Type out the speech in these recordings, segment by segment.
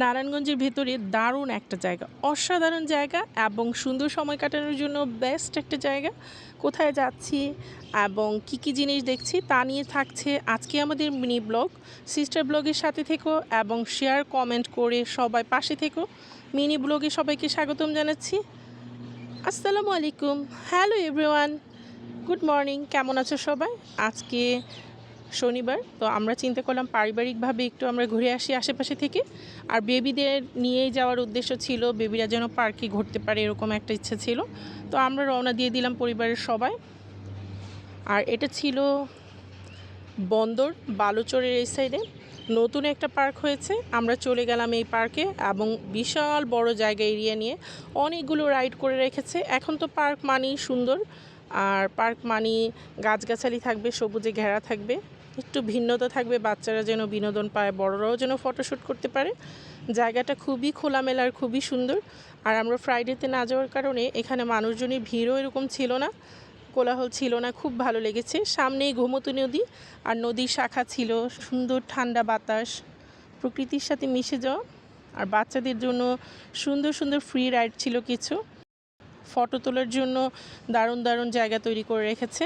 নারায়ণগঞ্জের ভেতরে দারুণ একটা জায়গা। অসাধারণ জায়গা এবং সুন্দর সময় কাটানোর জন্য বেস্ট একটা জায়গা। কোথায় যাচ্ছি এবং কি কি জিনিস দেখছি তা নিয়ে থাকছে আজকে আমাদের মিনি ব্লগ সিস্টার ব্লগের সাথে থেকো এবং শেয়ার কমেন্ট করে সবাই পাশে থেকো। মিনি ব্লগে সবাইকে স্বাগতম জানাচ্ছি। আসসালামু আলাইকুম। হ্যালো এভরিওয়ান গুড মর্নিং কেমন আছো সবাই? আজকে শনিবার, তো আমরা চিন্তা করলাম পারিবারিকভাবে একটু আমরা ঘুরে আসি আশেপাশে থেকে। আর বেবিদের নিয়েই যাওয়ার উদ্দেশ্য ছিল, বেবিরা যেন পার্কে ঘুরতে পারে এরকম একটা ইচ্ছা ছিল। তো আমরা রওনা দিয়ে দিলাম পরিবারের সবাই। আর এটা ছিল বন্দর বালুচরের এই সাইডে। নতুন একটা পার্ক হয়েছে, আমরা চলে গেলাম এই পার্কে এবং বিশাল বড় জায়গা এরিয়া নিয়ে অনেকগুলো রাইড করে রেখেছে। এখন তো পার্ক মানেই সুন্দর, আর পার্ক মানি গাছগাছালি থাকবে, সবুজে ঘেরা থাকবে। একটু ভিন্নতা থাকবে। বাচ্চারা যেন বিনোদন পায়, বড়রাও যেন ফটোশ্যুট করতে পারে। জায়গাটা খুবই খোলামেলা আর খুবই সুন্দর। আর আমরা ফ্রাইডেতে না যাওয়ার কারণে এখানে মানুষজনের ভিড়ও এরকম ছিল না। কোলাহল ছিল না, খুব ভালো লেগেছে। সামনেই ঘুমতু নদী আর নদীর শাখা ছিল, সুন্দর ঠান্ডা বাতাস, প্রকৃতির সাথে মিশে যাওয়া। আর বাচ্চাদের জন্য সুন্দর সুন্দর ফ্রি রাইড ছিল কিছু। ফটো তোলার জন্য দারুণ দারুণ জায়গা তৈরি করে রেখেছে।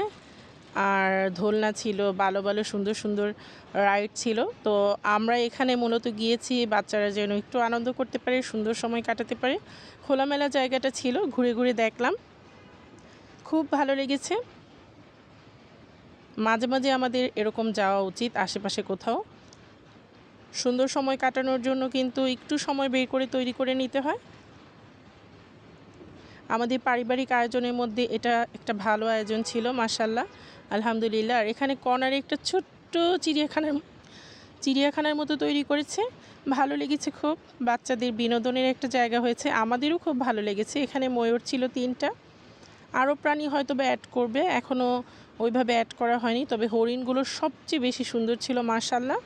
আর দোলনা ছিল ভালো ভালো সুন্দর সুন্দর রাইড ছিল। তো আমরা এখানে মূলত গিয়েছি বাচ্চারা যেন একটু আনন্দ করতে পারে, সুন্দর সময় কাটাতে পারে। খোলামেলা জায়গাটা ছিল, ঘুরে ঘুরে দেখলাম। খুব ভালো লেগেছে। মাঝে মাঝে আমাদের এরকম যাওয়া উচিত, আশেপাশে কোথাও। সুন্দর সময় কাটানোর জন্য কিন্তু একটু সময় বের করে তৈরি করে নিতে হয়। আমাদের পারিবারিক আয়োজনের মধ্যে এটা একটা ভালো আয়োজন ছিল মাসাল্লাহ আলহামদুলিল্লাহ। আর এখানে কর্নারে একটা ছোট্ট চিড়িয়াখানার চিড়িয়াখানার মতো তৈরি করেছে। ভালো লেগেছে খুব। বাচ্চাদের বিনোদনের একটা জায়গা হয়েছে। আমাদেরও খুব ভালো লেগেছে। এখানে ময়ূর ছিল তিনটা। আরও প্রাণী হয়তো বা অ্যাড করবে। এখনও ওইভাবে অ্যাড করা হয়নি। তবে হরিণগুলো সবচেয়ে বেশি সুন্দর ছিল মার্শাল্লাহ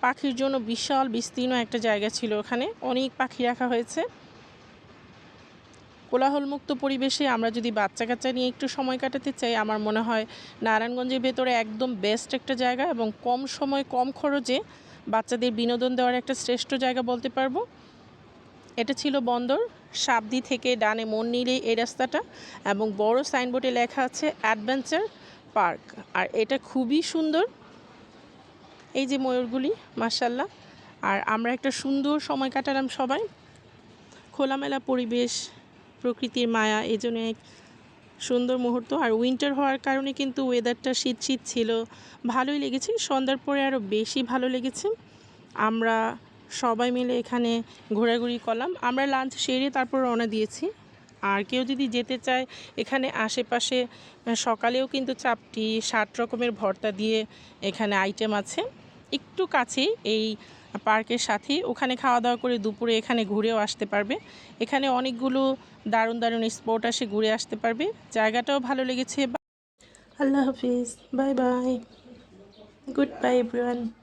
পাখির জন্য বিশাল বিস্তীর্ণ একটা জায়গা ছিল ওখানে। অনেক পাখি রাখা হয়েছে। কোলাহলমুক্ত পরিবেশে আমরা যদি বাচ্চা কাচ্চা নিয়ে একটু সময় কাটাতে চাই, আমার মনে হয় নারায়ণগঞ্জের ভেতরে একদম বেস্ট একটা জায়গা এবং কম সময়, কম খরচে বাচ্চাদের বিনোদন দেওয়ার একটা শ্রেষ্ঠ জায়গা বলতে পারব। এটা ছিল বন্দর, সাবদি থেকে ডানে মন নিলে এই রাস্তাটা এবং বড় সাইনবোর্ডে লেখা আছে অ্যাডভেঞ্চার পার্ক। আর এটা খুবই সুন্দর। এই যে ময়ূরগুলি মার্শাল্লাহ আর আমরা একটা সুন্দর সময় কাটালাম সবাই। খোলামেলা পরিবেশ। প্রকৃতির মায়া, এই জন্য এক সুন্দর মুহূর্ত। আর উইন্টার হওয়ার কারণে কিন্তু ওয়েদারটা শীত শীত ছিল। ভালোই লেগেছে। সন্ধ্যার পরে আরও বেশি ভালো লেগেছে। আমরা সবাই মিলে এখানে ঘোরাঘুরি করলাম। আমরা লাঞ্চ সেরে তারপর রওনা দিয়েছি। আর কেউ যদি যেতে চায়, এখানে আশেপাশে সকালেও কিন্তু চাপটি ষাট রকমের ভর্তা দিয়ে এখানে আইটেম আছে। একটু কাছেই এই পার্কের সাথেই। ওখানে খাওয়া দাওয়া করে দুপুরে এখানে ঘুরেও আসতে পারবে। এখানে অনেকগুলো দারুণ দারুণ স্পট আসে, ঘুরে আসতে পারবে। জায়গাটাও ভালো লেগেছে। আল্লাহ হাফিজ। Bye bye. Goodbye, everyone.